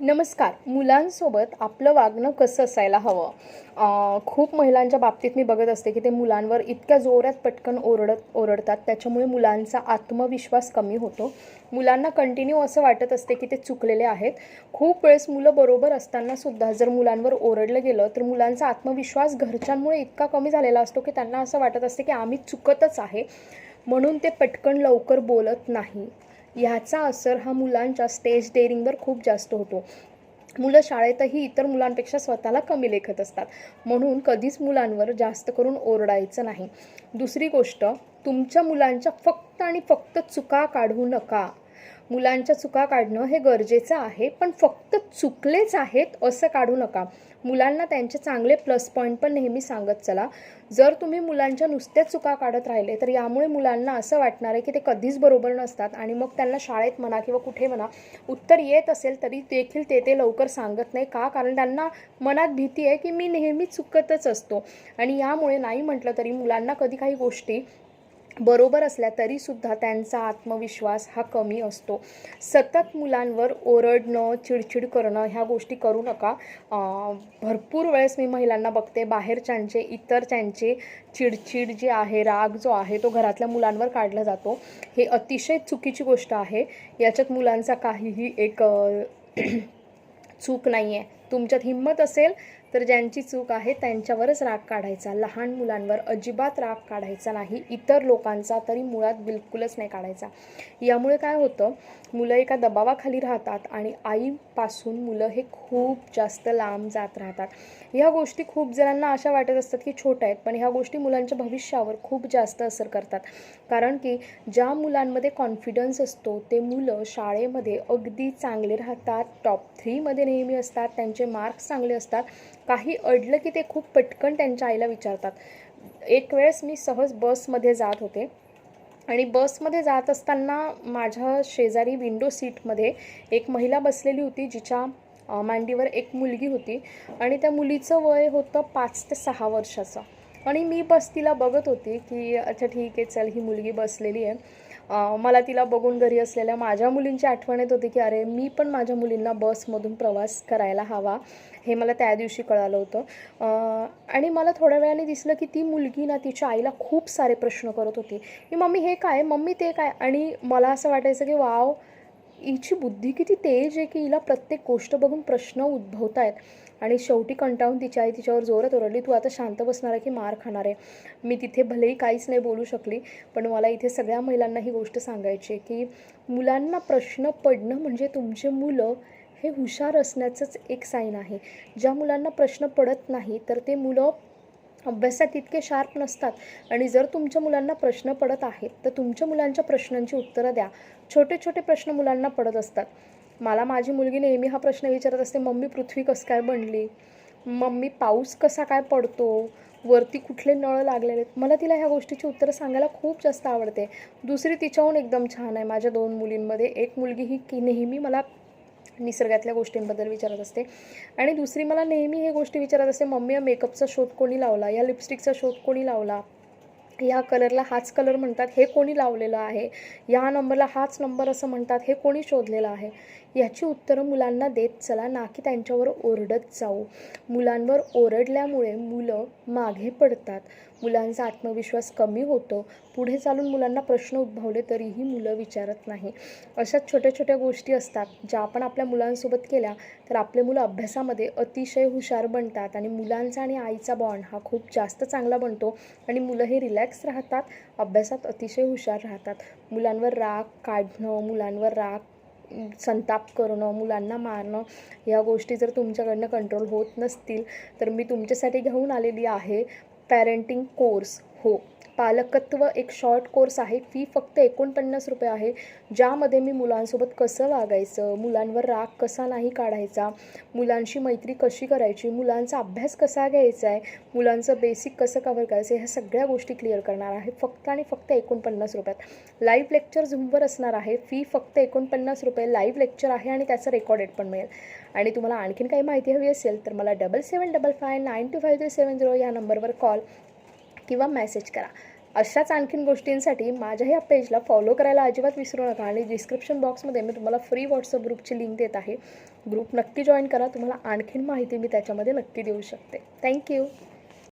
नमस्कार. मुलांसोबत आपलं वागणं कसं असायला हवं? खूप महिलांच्या बाबतीत मी बघत असते की ते मुलांवर इतक्या जोरात पटकन ओरडत ओरडतात. त्याच्यामुळे मुलांचा आत्मविश्वास कमी होतो. मुलांना कंटिन्यू असं वाटत असते की ते चुकलेले आहेत. खूप वेळेस मुलं बरोबर असताना सुद्धा जर मुलांवर ओरडलं गेलं तर मुलांचा आत्मविश्वास घरच्यांमुळे इतका कमी झालेला असतो की त्यांना असं वाटत असते की आम्ही चुकतच आहे. म्हणून ते पटकन लवकर बोलत नाही. ह्याचा असर हा मुलांच्या स्टेज डेअरिंगवर खूप जास्त होतो. मुलं शाळेतही इतर मुलांपेक्षा स्वतःला कमी लेखत असतात. म्हणून कधीच मुलांवर जास्त करून ओरडायचं नाही. दुसरी गोष्ट तुमच्या मुलांच्या फक्त आणि फक्त चुका काढू नका. मुलांच्या चुका काढणं हे गरजेचं आहे पण फक्त चुकलेच आहेत असं काढू नका. मुलांना त्यांचे चांगले प्लस पॉईंट पण नेहमी सांगत चला. जर तुम्ही मुलांच्या नुसत्याच चुका काढत राहिले तर यामुळे मुलांना असं वाटणार आहे की ते कधीच बरोबर नसतात आणि मग त्यांना शाळेत म्हणा किंवा कुठे म्हणा उत्तर येत असेल तरी देखील ते ते लवकर सांगत नाही. का? कारण त्यांना मनात भीती आहे की मी नेहमी चुकतच असतो. आणि यामुळे नाही म्हटलं तरी मुलांना कधी काही गोष्टी बरोबर असल्या तरीसुद्धा त्यांचा आत्मविश्वास हा कमी असतो. सतत मुलांवर ओरडणं चिडचिड करणं ह्या गोष्टी करू नका. भरपूर वेळेस मी महिलांना बघते बाहेरच्यांचे इतरच्यांचे चिडचिड जे आहे राग जो आहे तो घरातल्या मुलांवर काढला जातो. हे अतिशय चुकीची गोष्ट आहे. याच्यात मुलांचा काहीही एक चूक नाही आहे तुमच्यात हिंमत असेल तर ज्यांची चूक आहे त्यांच्यावरच राग काढायचा. लहान मुलांवर अजिबात राग काढायचा नाही. इतर लोकांचा तरी मुळात बिलकुलच नाही काढायचा. यामुळे काय होतं मुलं एका दबावाखाली राहतात आणि आईपासून मुलं हे खूप जास्त लांब जात राहतात. ह्या गोष्टी खूप जणांना अशा वाटत असतात की छोट्या आहेत पण ह्या गोष्टी मुलांच्या भविष्यावर खूप जास्त असर करतात. कारण की ज्या मुलांमध्ये कॉन्फिडन्स असतो ते मुलं शाळेमध्ये अगदी चांगले राहतात टॉप थ्रीमध्ये नेहमी असतात त्यांचे मार्क्स चांगले असतात काही अडलं की ते खूप पटकन त्यांच्या आईला विचारतात. एक वेळेस मी सहज बसमध्ये जात होते. आणि बसमध्ये जात असताना माझ्या शेजारी विंडो सीटमध्ये एक महिला बसलेली होती जिच्या मांडीवर एक मुलगी होती. आणि त्या मुलीचं वय होतं पाच ते सहा वर्षाचं. आणि मी बस तिला बघत होती की अच्छा ठीक आहे चल ही मुलगी बसलेली आहे. मला तिला बघून घरी असलेल्या माझ्या मुलींची आठवण येत होती की अरे मी पण माझ्या मुलींना बसमधून प्रवास करायला हवा. हे मला त्या दिवशी कळालं होतं. आणि मला थोड्या वेळाने दिसलं की ती मुलगी ना तिच्या आईला खूप सारे प्रश्न करत होती. की मम्मी हे काय? मम्मी ते काय? आणि मला असं वाटायचं की वाव हिची बुद्धी किती तेज आहे की हिला प्रत्येक गोष्ट बघून प्रश्न उद्भवत आहेत आणि शेवटी कंटाळून तिची आई तिच्यावर जोरात ओरडली तू आता शांत बसणार आहे की मार खाणार आहे? मी तिथे भलेही काहीच नाही बोलू शकली पण मला इथे सगळ्या महिलांना ही गोष्ट सांगायची आहे की मुलांना प्रश्न पडणं म्हणजे तुमचे मुलं हे हुशार असण्याचंच एक साईन आहे. ज्या मुलांना प्रश्न पडत नाही तर ते मुलं अभ्यासात इतके शार्प नसतात. आणि जर तुमच्या मुलांना प्रश्न पडत आहेत तर तुमच्या मुलांच्या प्रश्नांची उत्तरं द्या. छोटे छोटे प्रश्न मुलांना पडत असतात. मला माझी मुलगी नेहमी हा प्रश्न विचारत असते मम्मी पृथ्वी कसं काय बनली? मम्मी पाऊस कसा काय पडतो? वरती कुठले नळ लागलेले आहेत? मला तिला ह्या गोष्टीची उत्तरं सांगायला खूप जास्त आवडते. दुसरी तिच्याहून एकदम छान आहे. माझ्या दोन मुलींमध्ये एक मुलगी ही की नेहमी मला निसर्गातल्या गोष्टींबद्दल विचारत असते. आणि दुसरी मला नेहमी हे गोष्टी विचारत असते मम्मी या मेकअपचा शोध कोणी लावला? या लिपस्टिकचा शोध कोणी लावला? या कलरला हाच कलर म्हणतात हे कोणी लावलेलं आहे? या नंबरला हाच नंबर असं म्हणतात हे कोणी शोधलेलं आहे? याची उत्तरं मुलांना देत चला ना की त्यांच्यावर ओरडत जाऊ. मुलांवर ओरडल्यामुळे मुलं मागे पडतात. मुलांचा आत्मविश्वास कमी होतो. पुढे चालून मुलांना प्रश्न उद्भवले तरीही मुलं विचारत नाही. अशा छोट्या छोट्या गोष्टी असतात ज्या आपण आपल्या मुलांसोबत केल्या तर आपले मुलं अभ्यासामध्ये अतिशय हुशार बनतात आणि मुलांचा आणि आईचा बॉन्ड हा खूप जास्त चांगला बनतो आणि मुलं हे रिलॅक्स राहतात अभ्यासात अतिशय हुशार राहतात. मुलांवर राग काढणं मुलांवर राग संताप करणं मुलांना मारणं या गोष्टी जर तुमच्याकडनं कंट्रोल होत नसतील तर मी तुमच्यासाठी घेऊन आलेली आहे पॅरेंटिंग कोर्स हो. पालकत्व एक शॉर्ट कोर्स आहे. फी फक्त एकोणपन्नास रुपये आहे. ज्यामध्ये मी मुलांसोबत कसं वागायचं? मुलांवर राग कसा नाही काढायचा? मुलांशी मैत्री कशी करायची? मुलांचा अभ्यास कसा घ्यायचा आहे? मुलांचं बेसिक कसं कव्हर करायचं? ह्या सगळ्या गोष्टी क्लिअर करणार आहे. फक्त आणि फक्त एकोणपन्नास रुपयात. लाईव्ह लेक्चर झूमवर असणार आहे. फी फक्त एकोणपन्नास रुपये लाईव्ह लेक्चर आहे आणि त्याचं रेकॉर्डेड पण मिळेल. आणि तुम्हाला आणखीन काही माहिती हवी असेल तर मला double seven double five nine two five three seven zero या नंबरवर कॉल किंवा मेसेज करा. अशाच आणखीन गोष्टींसाठी माझ्या ह्या पेजला फॉलो करायला अजिबात विसरू नका आणि डिस्क्रिप्शन बॉक्समध्ये मी तुम्हाला फ्री व्हॉट्सअप ग्रुपची लिंक देत आहे. ग्रुप नक्की जॉईन करा. तुम्हाला आणखीन माहिती मी त्याच्यामध्ये नक्की देऊ शकते. थँक्यू